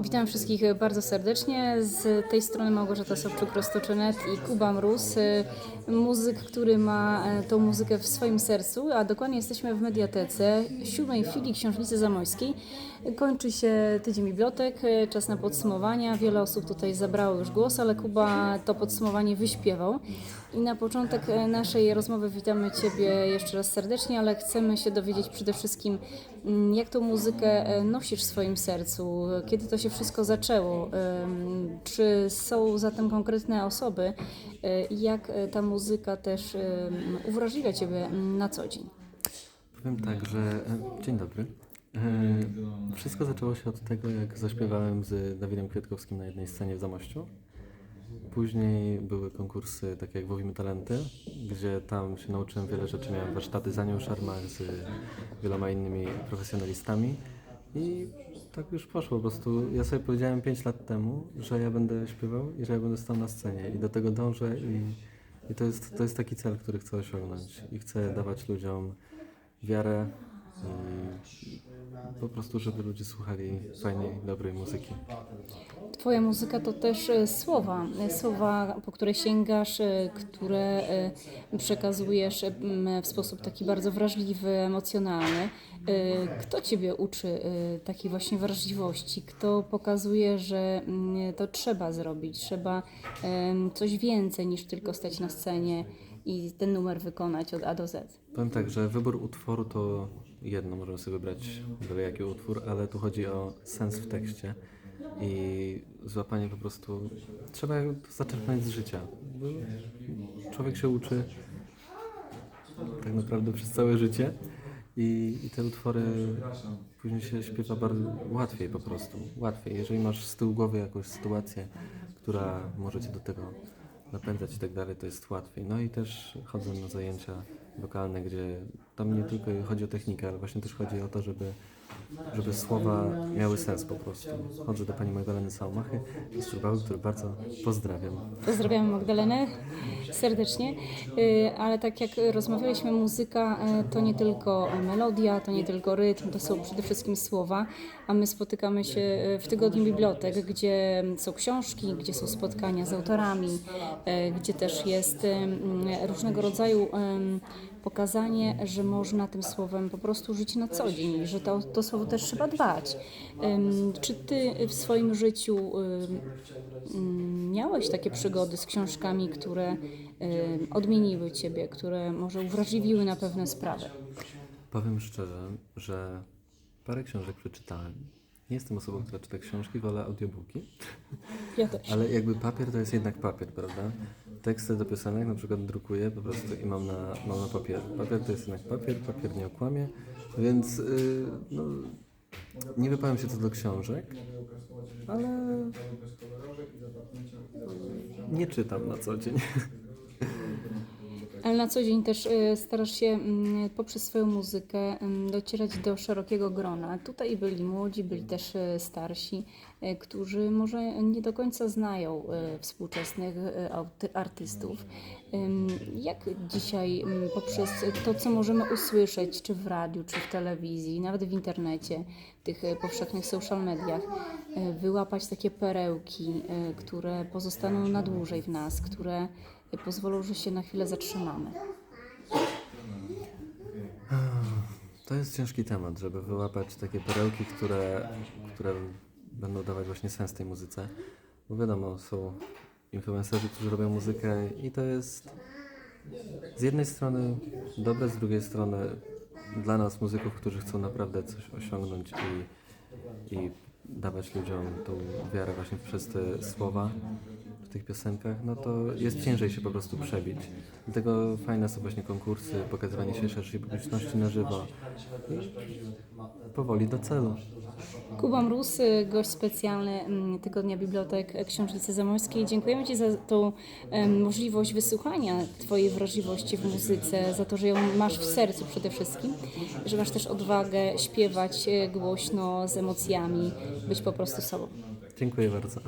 Witam wszystkich bardzo serdecznie. Z tej strony Małgorzata Sobczuk-Rostoczynet i Kuba Mróz, muzyk, który ma e, tą muzykę w swoim sercu, a dokładnie jesteśmy w Mediatece, siódmej filii Książnicy Zamojskiej. Kończy się tydzień bibliotek, e, czas na podsumowania. Wiele osób tutaj zabrało już głos, ale Kuba to podsumowanie wyśpiewał. I na początek e, naszej rozmowy witamy Ciebie jeszcze raz serdecznie, ale chcemy się dowiedzieć przede wszystkim, mm, jak tą muzykę e, nosisz w swoim sercu, kiedy to się wszystko zaczęło, czy są za tym konkretne osoby i jak ta muzyka też uwrażliwia Ciebie na co dzień. Powiem tak, że. Dzień dobry. Wszystko zaczęło się od tego, jak zaśpiewałem z Dawidem Kwiatkowskim na jednej scenie w Zamościu. Później były konkursy takie jak Łowimy Talenty, gdzie tam się nauczyłem wiele rzeczy. Miałem warsztaty z Anią Szarmach, z wieloma innymi profesjonalistami i tak już poszło. Po prostu ja sobie powiedziałem 5 lat temu, że ja będę śpiewał i że ja będę stał na scenie i do tego dążę i, i to, jest, to jest taki cel, który chcę osiągnąć i chcę dawać ludziom wiarę i po prostu, żeby ludzie słuchali fajnej, dobrej muzyki. Twoja muzyka to też e, słowa, e, słowa, po które sięgasz, e, które przekazujesz w sposób taki bardzo wrażliwy, emocjonalny. Kto Ciebie uczy takiej właśnie wrażliwości? Kto pokazuje, że mm, to trzeba zrobić, trzeba coś więcej niż tylko stać na scenie i ten numer wykonać od A do Z? Powiem tak, że wybór utworu to jedno, możemy sobie wybrać byle jaki utwór, ale tu chodzi o sens w tekście i złapanie po prostu, trzeba zaczerpnąć z życia. Człowiek się uczy tak naprawdę przez całe życie i, i te utwory później się śpiewa bardzo łatwiej po prostu, łatwiej. Jeżeli masz z tyłu głowy jakąś sytuację, która może cię do tego napędzać i tak dalej, to jest łatwiej. No i też chodzę na zajęcia wokalne, gdzie tam nie tylko chodzi o technikę, ale właśnie też chodzi o to, żeby, żeby słowa miały sens po prostu. Chodzę do pani Magdaleny Sałmachy z Turbały, który bardzo pozdrawiam. Pozdrawiam Magdalenę serdecznie, Y, ale tak jak rozmawialiśmy, muzyka y, to nie tylko melodia, to nie tylko rytm, to są przede wszystkim słowa, a my spotykamy się y, w tygodniu bibliotek, gdzie są książki, gdzie są spotkania z autorami, gdzie też jest różnego rodzaju pokazanie, że można tym słowem po prostu żyć na co dzień, że to, to słowo też trzeba dbać. Czy ty w swoim życiu miałeś takie przygody z książkami, które odmieniły ciebie, które może uwrażliwiły na pewne sprawy? Powiem szczerze, że parę książek przeczytałem. Nie jestem osobą, która czyta książki, wolę audiobooki. Ja też. Ale jakby papier to jest jednak papier, prawda? Teksty do piosenek na przykład drukuję po prostu i mam na, mam na papier. Papier to jest jednak papier, papier nie okłamie, więc yy, no, nie wypowiem się co do książek, ale nie czytam na co dzień. Ale na co dzień też y, starasz się mm, poprzez swoją muzykę mm, docierać do szerokiego grona. Tutaj byli młodzi, byli też y, starsi, y, którzy może nie do końca znają współczesnych artystów. Jak dzisiaj mm, poprzez to, co możemy usłyszeć, czy w radiu, czy w telewizji, nawet w internecie, w tych powszechnych social mediach, wyłapać takie perełki, które pozostaną na dłużej w nas, które pozwolą, że się na chwilę zatrzymamy. To jest ciężki temat, żeby wyłapać takie perełki, które, które będą dawać właśnie sens tej muzyce. Bo wiadomo, są influencerzy, którzy robią muzykę i to jest z jednej strony dobre, z drugiej strony dla nas muzyków, którzy chcą naprawdę coś osiągnąć i, i dawać ludziom tą wiarę właśnie przez te słowa w tych piosenkach, no to jest ciężej się po prostu przebić. Dlatego fajne są właśnie konkursy, pokazywanie się szerszej publiczności na żywo. I powoli do celu. Kuba Mróz, gość specjalny mm, Tygodnia Bibliotek Książnicy Zamojskiej. Dziękujemy Ci za tą em, możliwość wysłuchania Twojej wrażliwości w muzyce, za to, że ją masz w sercu przede wszystkim, że masz też odwagę śpiewać y, głośno, z emocjami, być po prostu sobą. Dziękuję bardzo.